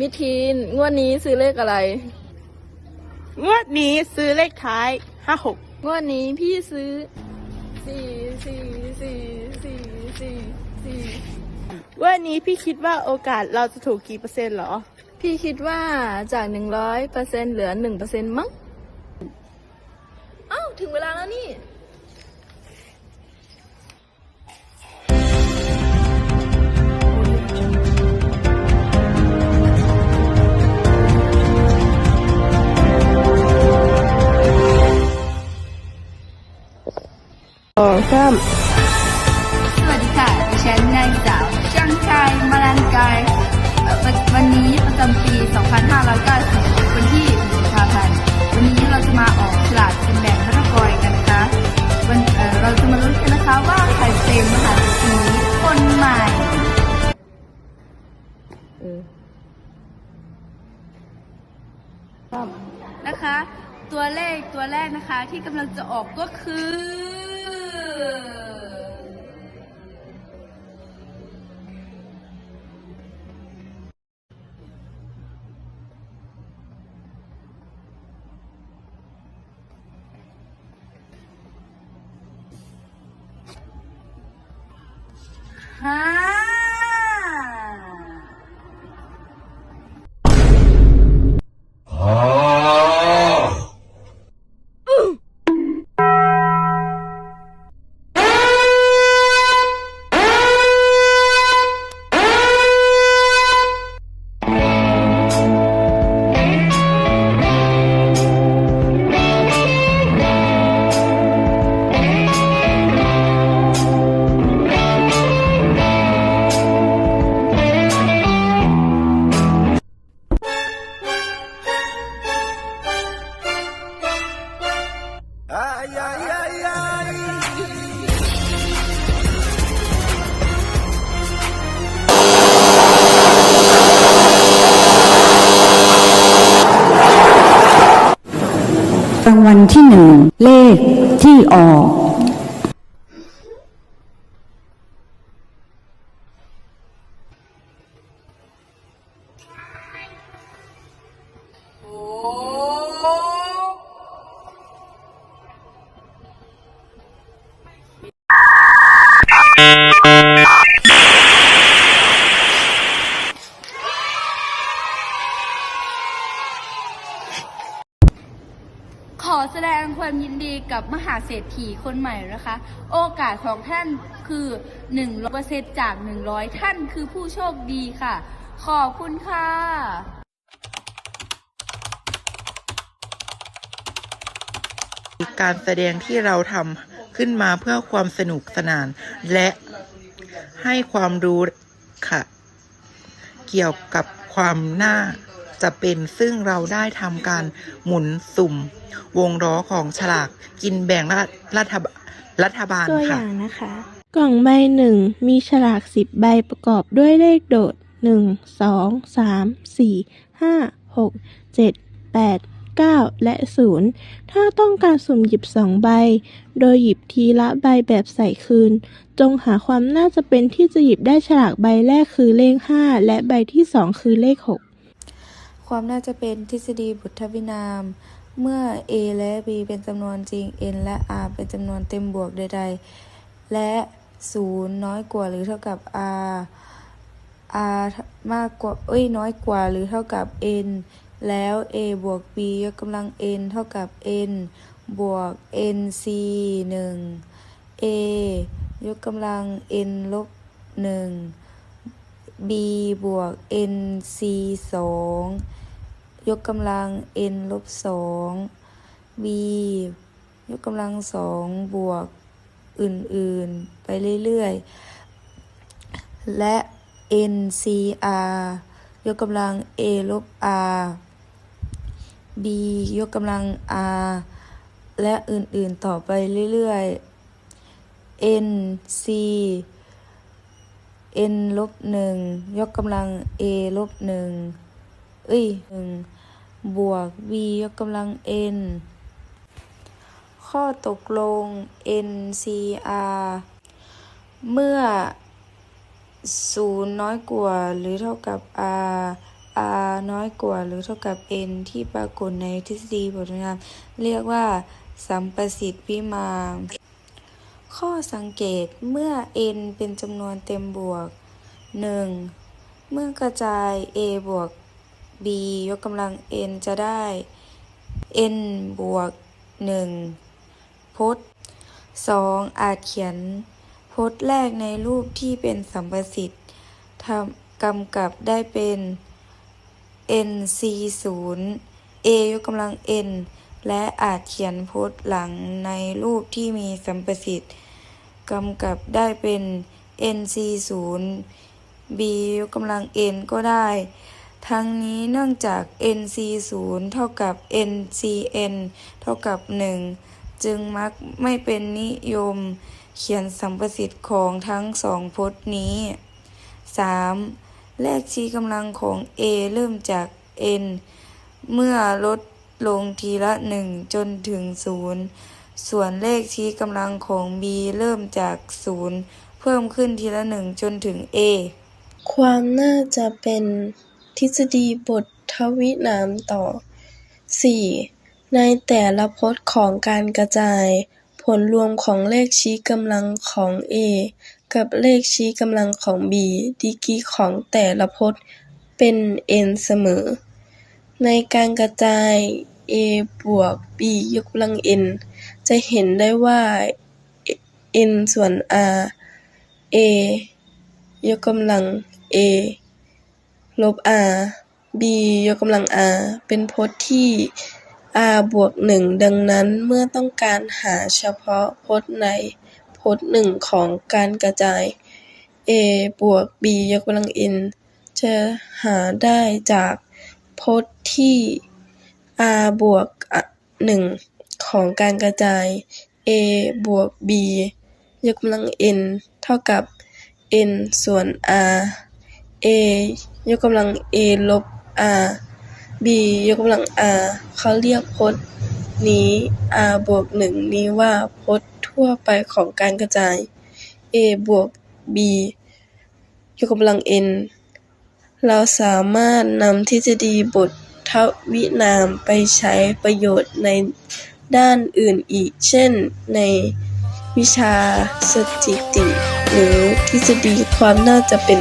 มิทีนงวดนี้ซื้อเลขอะไร งวดนี้ซื้อเลขท้ายห้าหกงวดนี้พี่ซื้อสี่สี่สี่สี่สี่สี่งวดนี้พี่คิดว่าโอกาสเราจะถูกกี่เปอร์เซ็นต์เหรอ พี่คิดว่าจากหนึ่งร้อยเปอร์เซ็นเหลือหนึ่งเปอร์เซ็นมั้ง เอ้า ถึงเวลาแล้วนี่ 2590วันที่1กุมภาพันธ์วันนี้เราจะมาออกฉลากกินแบ่งรัฐบาลกันนะคะวันเอ่อเราจะมาลุ้นกันนะคะว่าใครเป็นมหาเศรษฐีคนใหม่นะคะ ตัวเลขตัวแรกนะคะที่กำลังจะออกก็คือ ห้ วันที่หนึ่งเลขที่ออก กับมหาเศรษฐีคนใหม่นะคะ โอกาสของท่านคือ100%จาก 100 ท่านคือผู้โชคดีค่ะ ขอบคุณค่ะการแสดงที่เราทำขึ้นมาเพื่อความสนุกสนาน และให้ความรู้ค่ะ เกี่ยวกับความน่า จะเป็นซึ่งเราได้ทำการหมุนสุ่ม วงล้อของฉลากกินแบ่งรัฐรัฐบรัฐบาลตัวอค่ะ ย่างนะคะ กล่องใบหนึ่งมีฉลากสิบใบประกอบด้วยเลขโดดหนึ่งสองสามสี่ห้าหกเจ็ดแปดเก้าและศูนย์ถ้าต้องการสุ่มหยิบสองใบ โดยหยิบทีละใบแบบใส่คืน จงหาความน่าจะเป็นที่จะหยิบได้ฉลากใบแรกคือเลขห้าและใบที่สองคือเลขหก ความน่าจะเป็นทฤษฎีบุตรวินาม เมื่อ a และ b เป็นจำนวนจริง n และ r เป็นจำนวนเต็มบวกใด ๆ และ 0 น้อยกว่าหรือเท่ากับ r r มากกว่าเอ้ยน้อยกว่าหรือเท่ากับ n แล้ว a บวก b ยกกำลัง n เท่ากับ n บวก n c 1 a ยกกำลัง n ลบ 1 b บวก n c สอง ยกกำลัง n ลบสอง b ยกกำลังสองบวกอื่นๆ ไปเรื่อยๆ และ n c r ยกกำลัง a ลบ r b ยกกำลัง r และอื่นๆ ต่อไปเรื่อยๆ n c n ลบหนึ่งยกกำลัง a ลบหนึ่ง เอ้ยหนึ่งบวก b ยกกำลัง n ข้อตกลง n c r เมื่อ 0 น้อยกว่าหรือเท่ากับ r r น้อยกว่าหรือเท่ากับ n ที่ปรากฏในทฤษฎีบทนามเรียกว่า สัมประสิทธิ์วิมานข้อสังเกตเมื่อ n เป็นจำนวนเต็มบวก 1. เมื่อกระจาย a บวก b ยกกำลัง n จะได้ n บวก 1 พจน์ 2. อาจเขียนพจน์แรกในรูปที่เป็นสัมประสิทธิ์ทำกำกับได้เป็น n c 0 a ยกกำลัง n และอาจเขียนพจน์หลังในรูปที่มีสัมประสิทธิ์กำกับได้เป็น n c 0 b ยกกำลัง n ก็ได้ ทั้งนี้เนื่องจาก n c 0เท่ากับ n c n เท่ากับ 1 จึงมักไม่เป็นนิยม เขียนสัมประสิทธิ์ของทั้งสองพจน์นี้ 3. เลขชี้กำลังของ a เริ่มจาก n เมื่อลดลงทีละ 1 จนถึง 0 ส่วนเลขชี้กำลังของ b เริ่มจาก 0 เพิ่มขึ้นทีละ 1 จนถึง a ความน่าจะเป็น ทฤษฎีบททวินามต่อ 4. ในแต่ละพจน์ของการกระจาย ผลรวมของเลขชี้กำลังของ a กับเลขชี้กำลังของ b ดีกรีของแต่ละพจน์เป็น n เสมอ ในการกระจาย a บวก b ยกกำลัง n จะเห็นได้ว่า n ส่วน r a ยกกำลัง a ลบ r b ยกกำลัง r เป็นพจน์ที่ r บวกหนึ่งดังนั้นเมื่อต้องการหาเฉพาะพจน์ในพจน์หนึ่งของการกระจาย a บวก b ยกกำลัง n จะหาได้จากพจน์ที่ r บวกหนึ่งของการกระจาย a บวก b ยกกำลัง n เท่ากับ n ส่วน r a ยกกำลัง a ลบ r b ยกกำลัง r เขาเรียกพจน์นี้ r บวกหนึ่งนี้ว่าพจน์ทั่วไปของการกระจาย a บวก b ยกกำลัง n เราสามารถนำทฤษฎีบททวินามไปใช้ประโยชน์ในด้านอื่นอีก เช่น ในวิชาสถิติ หรือทฤษฎีความน่าจะเป็น